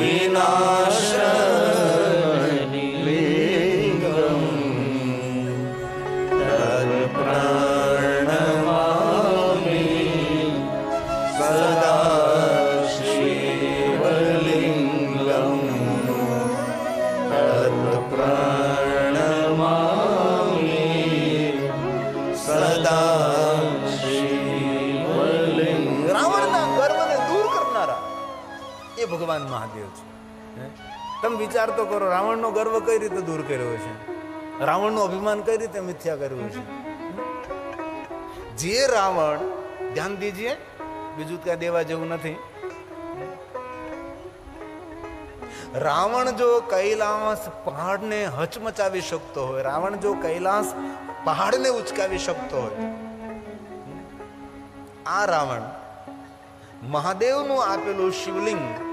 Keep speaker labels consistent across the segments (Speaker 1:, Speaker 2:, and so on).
Speaker 1: વિનાશ લિંગમ તર્પણમામી સદા શિવલિંગમ તર્પણમામી સદા ભગવાન મહાદેવ છે. તમે વિચાર તો કરો, રાવણનો ગર્વ કઈ રીતે દૂર કર્યો છે રાવણનું અભિમાન કઈ રીતે મિથ્યા કર્યું છે જે રાવણ, ધ્યાન દીજીએ, બીજું ક્યાં દેવા જેવું નથી. રાવણ જો કૈલાસ પહાડને હચમચાવી શકતો હોય, રાવણ જો કૈલાસ પહાડને ઉચકાવી શકતો હોય, આ રાવણ મહાદેવનું આપેલું શિવલિંગ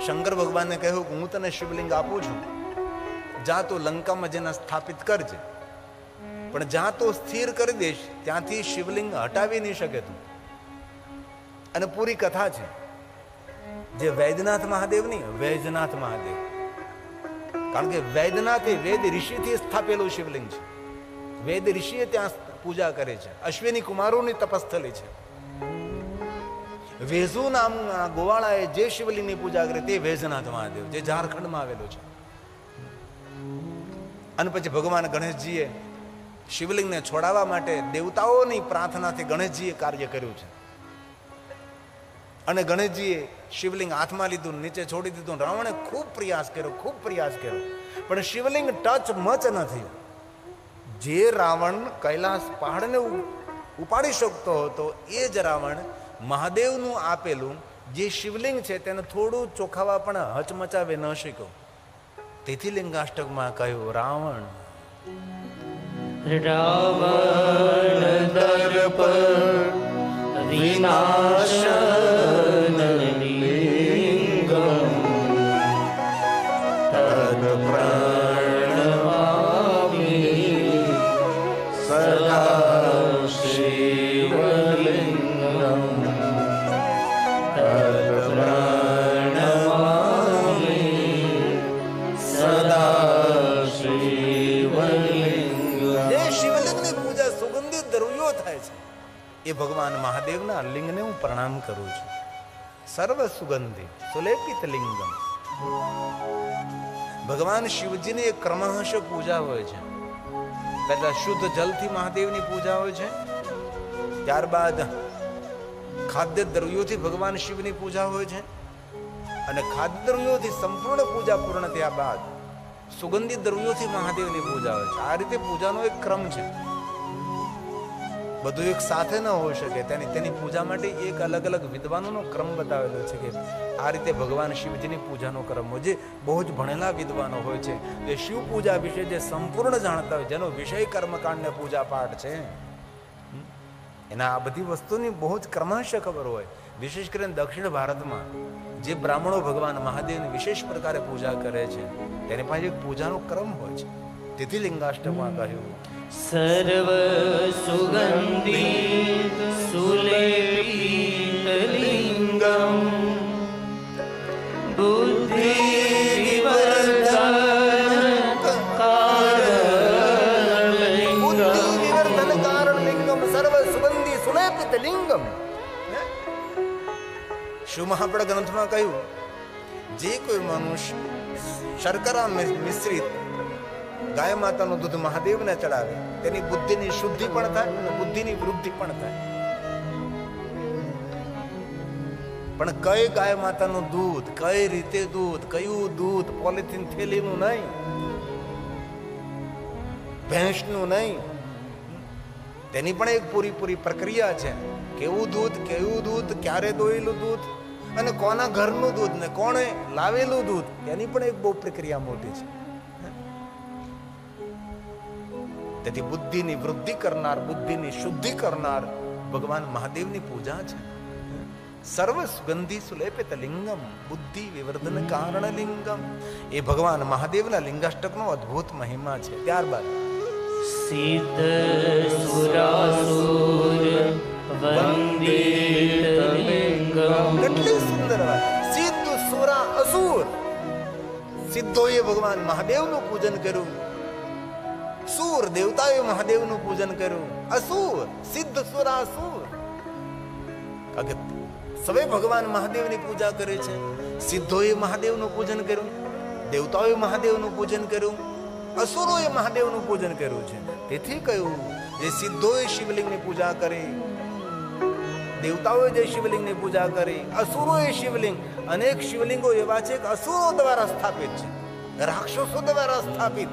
Speaker 1: શંકર ભગવાનને કહ્યું કે હું તને શિવલિંગ આપું છું. જા તો લંકામાં જેને સ્થાપિત કરજે. પણ જ્યાં તો સ્થિર કરી દઈશ, ત્યાંથી શિવલિંગ હટાવી નહીં શકે તું. અને પૂરી કથા છે. જે વૈદ્યનાથ મહાદેવ નહીં વૈજનાથ મહાદેવ. કારણ કે વૈદ્યનાથ એ વેદ ઋષિથી સ્થાપેલું શિવલિંગ છે. વેદ ઋષિએ ત્યાં પૂજા કરે છે. અશ્વિની કુમારોની તપસ્થલી છે. વેઝુ નામના ગોવાળાએ જે શિવલિંગની પૂજા કરી તે વેજનાથ મહાદેવ, જે ઝારખંડમાં આવેલું છે. અને પછી ભગવાન ગણેશજીએ શિવલિંગને છોડાવવા માટે દેવતાઓની પ્રાર્થનાથી ગણેશજીએ કાર્ય કર્યું છે. અને ગણેશજીએ શિવલિંગ હાથમાં લીધું, નીચે છોડી દીધું, રાવણે ખૂબ પ્રયાસ કર્યો, ખૂબ પ્રયાસ કર્યો. પણ શિવલિંગ ટચ મચ નથી. જે રાવણ કૈલાસ પહાડને ઉપાડી શકતો હતો, એ જ રાવણ મહાદેવનું આપેલું જે શિવલિંગ છે તેને થોડું ચોખાવા પણ હચમચાવી ન શીખો તેથી લિંગાષ્ટકમાં કહ્યું, રાવણ.
Speaker 2: રાવણ દર્પ
Speaker 1: એ ભગવાન મહાદેવના લિંગને હું પ્રણામ કરું છું. સર્વ સુગંધી સુલેપિત લિંગમ. ભગવાન શિવજીની એક ક્રમશઃ પૂજા હોય છે. પહેલા શુદ્ધ જલથી મહાદેવની પૂજા હોય છે. ત્યારબાદ ખાદ્ય દ્રવ્યોથી ભગવાન શિવની પૂજા હોય છે. અને ખાદ્ય દ્રવ્યોથી સંપૂર્ણ પૂજા પૂર્ણ થયા બાદ સુગંધિત દ્રવ્યોથી મહાદેવની પૂજા હોય છે. આ રીતે પૂજાનો એક ક્રમ છે. બધું એક સાથે ન હોઈ શકે. તેની તેની પૂજા માટે એક અલગ અલગ વિદ્વાનોનો ક્રમ બતાવેલો છે કે આ રીતે ભગવાન શિવજીની પૂજાનો ક્રમ હોય. જે બહુ જ ભણેલા વિદ્વાનો હોય છે. જે શિવ પૂજા વિશે જે સંપૂર્ણ જાણતા હોય, જેનો વિષય કર્મકાંડ ને પૂજા પાઠ છે. એના આ બધી વસ્તુની બહુ જ ક્રમાંશ ખબર હોય. વિશેષ કરીને દક્ષિણ ભારતમાં જે બ્રાહ્મણો ભગવાન મહાદેવની વિશેષ પ્રકારે પૂજા કરે છે, તેની પાસે એક પૂજાનો ક્રમ હોય છે. તેથી લિંગાષ્ટમમાં કહ્યું.
Speaker 2: સર્વ સુગંધિત સુલેપિત લિંગમ બુદ્ધિ
Speaker 1: લિંગમ સુગંધી? શું આપણા ગ્રંથમાં કહ્યું જે કોઈ મનુષ્ય શર્કરા મિશ્રિત ગાય માતાનું દૂધ મહાદેવને ચડાવે. તેની બુદ્ધિની શુદ્ધિ પણ થાય અને બુદ્ધિની વૃદ્ધિ પણ થાય. પણ કઈ ગાય માતાનું દૂધ, કઈ રીતે દૂધ, કયું દૂધ, પોલિથીન થેલીનું નહીં, ભેંસનું નહીં. તેની પણ એક પૂરી પૂરી પ્રક્રિયા છે. કેવું દૂધ કેવું દૂધ, ક્યારે દોયેલું દૂધ, અને કોના ઘરનું દૂધ ને કોણે લાવેલું દૂધ એની પણ એક બહુ પ્રક્રિયા મોટી છે. તેથી બુદ્ધિની વૃદ્ધિ કરનાર બુદ્ધિની શુદ્ધિ કરનાર ભગવાન મહાદેવની પૂજા છે. સર્વ સુગંધી સુલેપિત લિંગમ બુદ્ધિ વિવર્ધન કારણ લિંગમ એ ભગવાન મહાદેવના લિંગાષ્ટકનો અદ્ભુત મહિમા છે. ત્યારબાદ
Speaker 2: સિદ્ધ સુરાસુર વંદિત લિંગમ
Speaker 1: કેટલી સુંદર વાત. સિદ્ધ સુરા અસુર સિદ્ધોએ ભગવાન મહાદેવનું પૂજન કર્યું. સુર દેવતાએ મહાદેવનું પૂજન કર્યું. અસુર સિદ્ધ સુર અસુર કે સવે ભગવાન મહાદેવની પૂજા કરે છે. સિદ્ધોએ મહાદેવનું પૂજન કર્યું, દેવતાઓએ મહાદેવનું પૂજન કર્યું, અસુરોએ મહાદેવનું પૂજન કર્યું છે. તેથી કહ્યું, જે સિદ્ધોએ શિવલિંગની પૂજા કરી, દેવતાઓએ જે શિવલિંગની પૂજા કરી, અસુરોએ શિવલિંગ, અનેક શિવલિંગો એવા છે કે અસુરો દ્વારા સ્થાપિત છે. રાક્ષસો દ્વારા સ્થાપિત.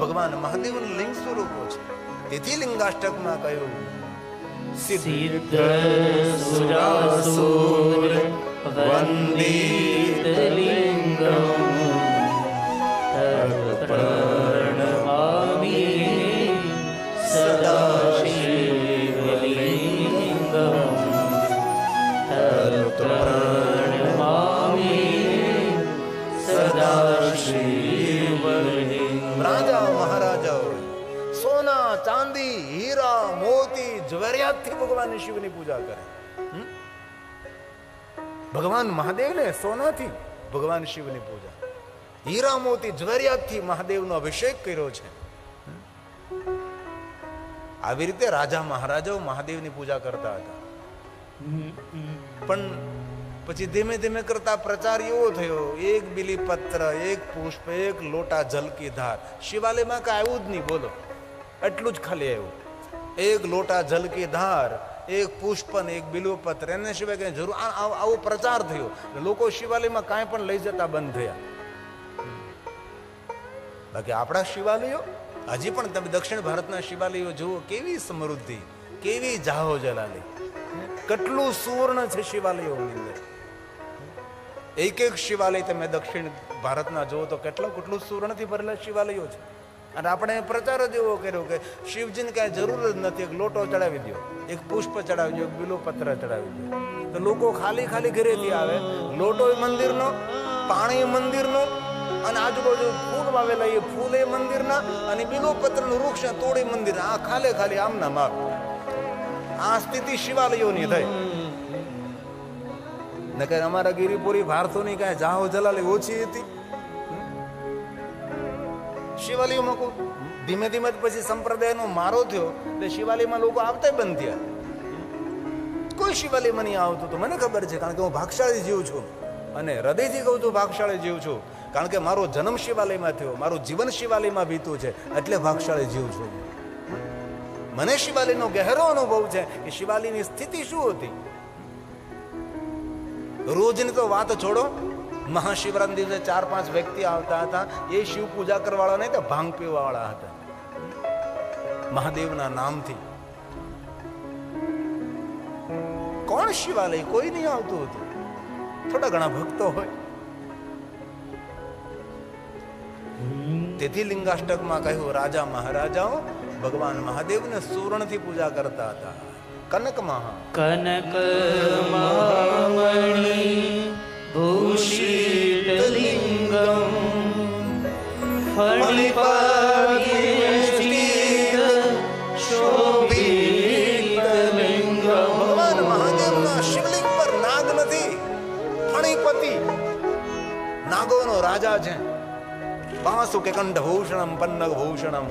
Speaker 1: ભગવાન મહાદેવનું લિંગ સ્વરૂપો છે. તેથી લિંગાષ્ટકમાં કહ્યું સિદ્ધ
Speaker 2: સુરાસુર વંદિતલિંગમ તત્પ્રણમામિ
Speaker 1: ચાંદી, હીરા, મોતી જ્વેરિયાતથી ભગવાન શિવની પૂજા કરે? ભગવાન મહાદેવને સોનાથી ભગવાન શિવની પૂજા. હીરા, મોતી જ્વેરિયાતથી મહાદેવનો અભિષેક કર્યો છે. આવી રીતે રાજા મહારાજાઓ મહાદેવની પૂજા કરતા હતા. પણ પછી ધીમે ધીમે કરતા પ્રચાર એવો થયો, એક બિલીપત્ર, એક પુષ્પ, એક લોટા જલકી ધાર. શિવાલયમાં કાંઈ આવ્યું જ નહીં, બોલો. એટલું જ ખાલી આવ્યું. એક લોટા જલકી ધાર, એક પુષ્પ એક બિલુપત્ર, એને સિવાય કઈ જરૂર આવો પ્રચાર થયો. લોકો શિવાલયમાં કાંઈ પણ લઈ જતા બંધ થયા. બાકી આપણા શિવાલયો, હજી પણ તમે દક્ષિણ ભારતના શિવાલયો જુઓ, કેવી સમૃદ્ધિ, કેવી જાહો જલાલી. કેટલું સુવર્ણ છે શિવાલયોની અંદર. એક એક શિવાલય તમે દક્ષિણ ભારતના જુઓ તો કેટલા કેટલું સુવર્ણથી ભરેલા શિવાલયો છે. અને આપણે પ્રચાર જ એવો કર્યો કે શિવજીને કાંઈ જરૂર જ નથી. એક લોટો ચડાવી દો એક પુષ્પ ચડાવી દો એક બીલો પત્ર ચડાવી દો તો લોકો ખાલી ખાલી ઘરેથી આવે. લોટો મંદિરનો, પાણી મંદિરનો, અને આજુબાજુ ફૂલ વાવેલા એ ફૂલ એ મંદિરના, અને બીલો પત્રનું વૃક્ષ તોડી મંદિર આ ખાલે ખાલી આમના માપ. આ સ્થિતિ શિવાલયોની થઈ. નકર અમારા ગિરિપુરી, ભારતોની કાંઈ જાહો જલાલી ઓછી હતી. શિવાલયોમાં મૂકું ધીમે ધીમે પછી સંપ્રદાયનો મારો થયો, એટલે શિવાલયમાં લોકો આવતા બંધ થયા. કોઈ શિવાલયમાં નહીં આવતું તો મને ખબર છે, કારણ કે હું ભાગશાળી જીવ છું. અને હૃદયથી કહું છું ભાગશાળી જીવ છું, કારણ કે મારો જન્મ શિવાલયમાં થયો, મારું જીવન શિવાલયમાં વીતું છે, એટલે ભાગશાળી જીવ છું. મને શિવાલયનો ગહેરો અનુભવ છે કે શિવાલયની સ્થિતિ શું હતી? રોજની તો વાત છોડો મહાશિવરાત્રી દિવસે ચાર પાંચ વ્યક્તિ આવતા હતા. એ શિવ પૂજા કરવાવાળા નહીં, તો ભાંગ પીવાવાળા હતા. મહાદેવના નામથી. કોણ શિવાલય? કોઈ નહીં આવતું હતું. થોડા ઘણા ભક્તો હોય. તેથી લિંગાષ્ટકમાં કહ્યું, રાજા મહારાજાઓ, ભગવાન મહાદેવને સુવર્ણથી પૂજા કરતા હતા. કનક મહા.
Speaker 2: કનક મહામણિ ભૂષિતલિંગમ ફણિપાતિષ્ઠિત શોભિતલિંગમ
Speaker 1: ભગવાન મહાદેવના શિવલિંગ પર નાગ નથી ફણીપતિ નાગોનો રાજા છે વાસુ કે કંઠ પન્નગ ભૂષણમ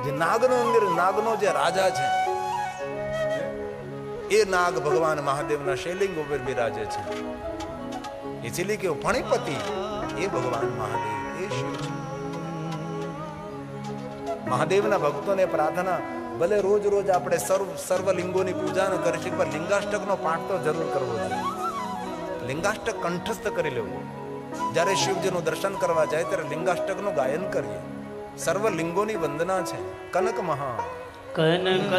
Speaker 1: જે નાગનો અંદર નાગનો જે રાજા છે એ નાગ ભગવાન મહાદેવના શિવલિંગ ઉપર બિરાજે છે ઇસીલી કે ફણીપતિ એ ભગવાન મહાદેવ, એ શિવ મહાદેવના ભક્તોને પ્રાર્થના, ભલે રોજ રોજ આપણે સર્વ સર્વ લિંગોની પૂજા કરી શકીએ, પણ લિંગાષ્ટકનો પાઠ તો જરૂર કરવો જોઈએ. લિંગાષ્ટક કંઠસ્થ કરી લેવું. જ્યારે શિવજીનું દર્શન કરવા જાય, ત્યારે લિંગાષ્ટકનું ગાયન કરીએ. સર્વ લિંગોની વંદના છે. કનક મહા
Speaker 2: કનક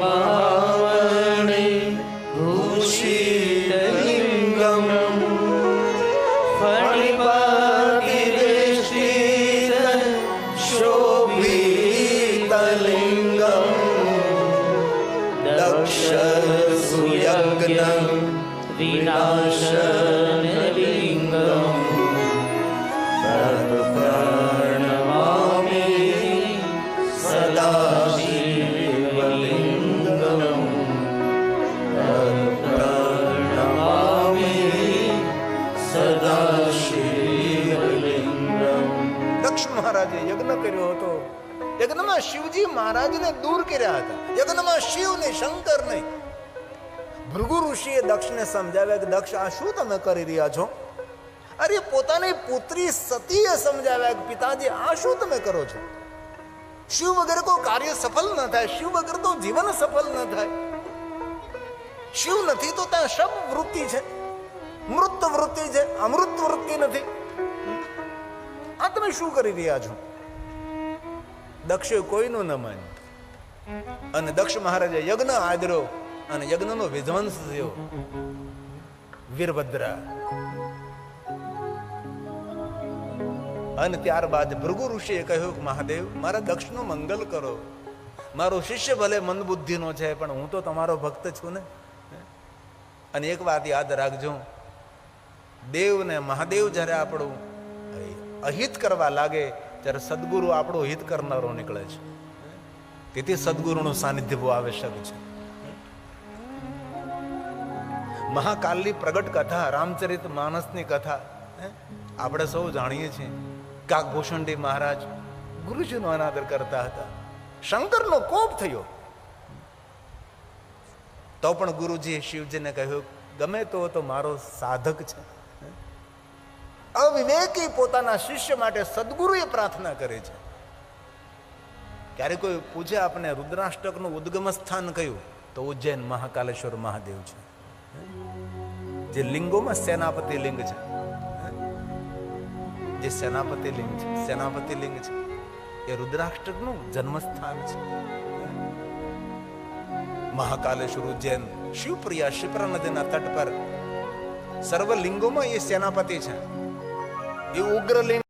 Speaker 2: મહામણિ ભૂષિતલિંગમ
Speaker 1: મહારાજે યજ્ઞ કર્યો હતો. યજ્ઞમાં શિવજી મહારાજને દૂર કર્યા હતા. યજ્ઞમાં શિવ નહીં શંકર નહીં. ભૃગુ ઋષિએ દક્ષને સમજાવ્યા કે, દક્ષ, આ શું તમે કરી રહ્યા છો? અરે, પોતાની પુત્રી સતીએ સમજાવ્યા કે, પિતાજી, આ શું તમે કરો છો? શિવ વગર કોઈ કાર્ય સફળ ન થાય. શિવ વગર તો જીવન સફળ ન થાય. શિવ નથી તો ત્યાં શબ વૃત્તિ છે. મૃત વૃત્તિ છે. અમૃત વૃત્તિ નથી. આ તમે શું કરી રહ્યા છો? દક્ષે કોઈનું ન માન્યું. અને દક્ષ મહારાજે યજ્ઞ આદર્યો અને યજ્ઞનો વિધ્વંસ થયો. વીરભદ્રા. અને ત્યારબાદ ભૃગુ ઋષિએ કહ્યું કે, મહાદેવ, મારા દક્ષનું મંગલ કરો. મારો શિષ્ય ભલે મંદબુદ્ધિનો છે, પણ હું તો તમારો ભક્ત છું ને. અને એક વાત યાદ રાખજો. દેવ ને મહાદેવ જ્યારે આપણું અહિત કરવા લાગે, ત્યારે સદગુરુ આપણું હિત કરનારો નીકળે છે. તેથી સદગુરુનું સાનિધ્ય બહુ આવશ્યક છે. મહાકાલની પ્રગટ કથા, રામચરિત માનસની કથા? આપણે સૌ જાણીએ છીએ. કાકભૂષણજી મહારાજ ગુરુજીનો અનાદર કરતા હતા. શંકરનો કોપ થયો. તો પણ ગુરુજીએ શિવજીને કહ્યું, ગમે તો તો મારો સાધક છે. અવિવેકી પોતાના શિષ્ય માટે સદગુરુએ પ્રાર્થના કરે છે. ક્યારે કોઈ પૂછે આપને રુદ્રાષ્ટકનું ઉદ્ગમ સ્થાન કયું તો ઉજ્જૈન મહાકાલેશ્વર મહાદેવ છે. જે લિંગોમાં સેનાપતિ લિંગ છે. જે સેનાપતિ લિંગ છે. સેનાપતિ લિંગ છે. એ રુદ્રાષ્ટકનું જન્મસ્થાન છે. મહાકાલેશ્વર ઉજ્જૈન શિવપ્રિયા શિપ્રા નદીના તટ પર સર્વ લિંગોમાં એ સેનાપતિ છે. એ ઉગ્ર લિંગ